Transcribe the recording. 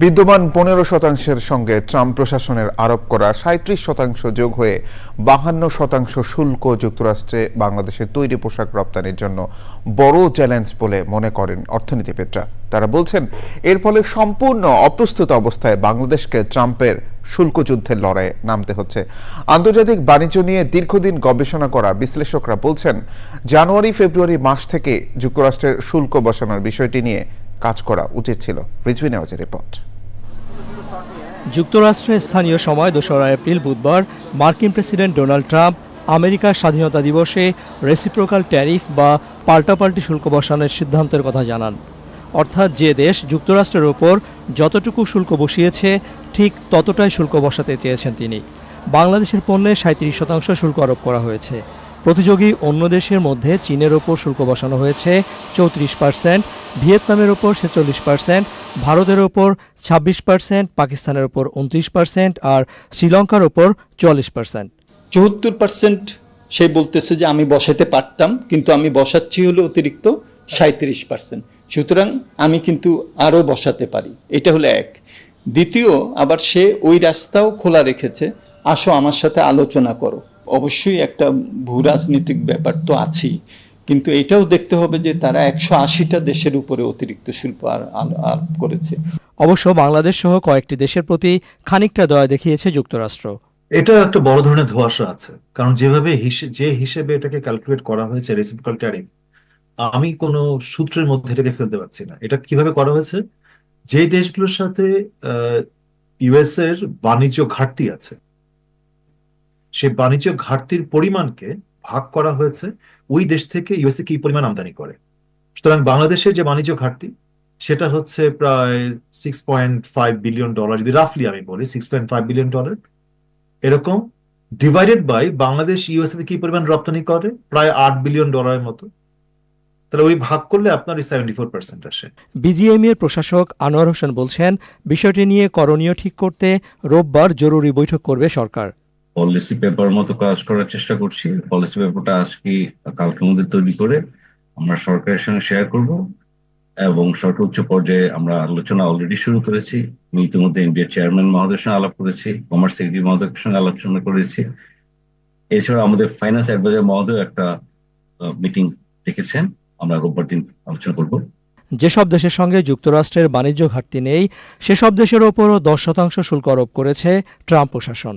বিদ্যমান পনেরো শতাংশের সঙ্গে ট্রাম্প প্রশাসনের আরোপ করা সাঁত্রিশ শতাংশ যোগ হয়ে বাহান্ন শতাংশ শুল্ক যুক্তরাষ্ট্রে বাংলাদেশের তৈরি পোশাক রপ্তানির জন্য বড় চ্যালেঞ্জ বলে মনে করেন অর্থনীতিবিদরা। তারা বলছেন, এর ফলে সম্পূর্ণ অপ্রস্তুত অবস্থায় বাংলাদেশকে ট্রাম্পের শুল্ক যুদ্ধের লড়াইয়ে নামতে হচ্ছে। আন্তর্জাতিক বাণিজ্য নিয়ে দীর্ঘদিন গবেষণা করা বিশ্লেষকরা বলছেন জানুয়ারি ফেব্রুয়ারি মাস থেকে যুক্তরাষ্ট্রের শুল্ক বসানোর বিষয়টি নিয়ে কাজ করা উচিত ছিল। রিজভি নেওয়াজের রিপোর্ট যুক্তরাষ্ট্রে স্থানীয় সময় দোসরা এপ্রিল বুধবার মার্কিন প্রেসিডেন্ট ডোনাল্ড ট্রাম্প আমেরিকার স্বাধীনতা দিবসে রেসিপ্রোকাল ট্যারিফ বা পাল্টাপাল্টি শুল্ক বসানোর সিদ্ধান্তের কথা জানান। অর্থাৎ যে দেশ যুক্তরাষ্ট্রের ওপর যতটুকু শুল্ক বসিয়েছে, ঠিক ততটাই শুল্ক বসাতে চেয়েছেন তিনি। বাংলাদেশের পণ্যে সাঁত্রিশ শতাংশ শুল্ক আরোপ করা হয়েছে। প্রতিযোগী অন্য দেশের মধ্যে চীনের ওপর শুল্ক বসানো হয়েছে চৌত্রিশ পার্সেন্ট, ভিয়েতনামের ওপর ছেচল্লিশ পার্সেন্ট, ভারতের ওপর ছাব্বিশ পার্সেন্ট, পাকিস্তানের ওপর উনত্রিশ পার্সেন্ট আর শ্রীলঙ্কার ওপর চুয়াল্লিশ পার্সেন্ট। চুয়াত্তর পার্সেন্ট সে বলতেছে যে আমি বসাতে পারতাম, কিন্তু আমি বসাচ্ছি হলো অতিরিক্ত সাঁত্রিশ পার্সেন্ট। সুতরাং আমি কিন্তু আরও বসাতে পারি, এটা হলো এক। দ্বিতীয়, আবার সে ওই রাস্তাও খোলা রেখেছে, আসো আমার সাথে আলোচনা করো। অবশ্যই একটা ভূ রাজনীতিক ব্যাপার তো আছেই। কিন্তু এটাও দেখতে হবে যে তারা একশো আশিটা দেশের উপরে অতিরিক্ত শিল্প আর আরোপ করেছে। অবশ্য বাংলাদেশ সহ কয়েকটি দেশের প্রতি খানিকটা দয়া দেখিয়েছে যুক্তরাষ্ট্র। এটা একটা বড় ধরনের ধোঁয়াশা আছে। কারণ যেভাবে যে হিসেবে এটাকে ক্যালকুলেট করা হয়েছে রেসিপ্রোকাল ট্যারিফ আমি কোনো সূত্রের মধ্যে এটাকে ফেলতে পারছি না। এটা কীভাবে করা হয়েছে? যে দেশগুলোর সাথে ইউএস এর বাণিজ্য ঘাটতি আছে সেই বাণিজ্য ঘাটতির পরিমাণকে ভাগ করা হয়েছে। ওই দেশ থেকে ইউএসএ কি পরিমাণ আমদানি করে? সুতরাং বাংলাদেশের যে বাণিজ্য ঘাটতি, সেটা হচ্ছে প্রায় six point five billion dollar যদি রাফলি আমি বলি six point five billion dollar এরকম ডিভাইডেড বাই বাংলাদেশ ইউএসএ কি পরিমাণ রপ্তানি করে? প্রায় আট বিলিয়ন ডলারের মতো। তাহলে ওই ভাগ করলে আপনার সেভেন্টি ফোর পার্সেন্ট আসে। বিজিএমইএ এর প্রশাসক আনোয়ার হোসেন বলছেন, বিষয়টি নিয়ে করণীয় ঠিক করতে রোববার জরুরি বৈঠক করবে সরকার। পলিসি পেপার মতো কাজ করার চেষ্টা করছি। পলিসি পেপারটা আজকে কালকের মধ্যে তৈরি করে আমরা সরকারের সঙ্গে শেয়ার করব এবং সরকার উচ্চ পর্যায়ে আমরা আলোচনা অলরেডি শুরু করেছি। আমি ইতিমধ্যে এনবিআর চেয়ারম্যান মহোদয়ের সঙ্গে আলাপ করেছি কমার্স সেক্রেটারি মহোদয়ের সঙ্গে আলোচনা করেছি। এছাড়া আমাদের ফাইন্যান্স অ্যাডভাইজার মহোদয় একটা মিটিং রেখেছেন আমরা রোববার দিন আলোচনা করব। যেসব দেশের সঙ্গে যুক্তরাষ্ট্রের বাণিজ্য ঘাটতি নেই, সেসব দেশের ওপরও দশ শতাংশ শুল্ক আরোপ করেছে ট্রাম্প প্রশাসন।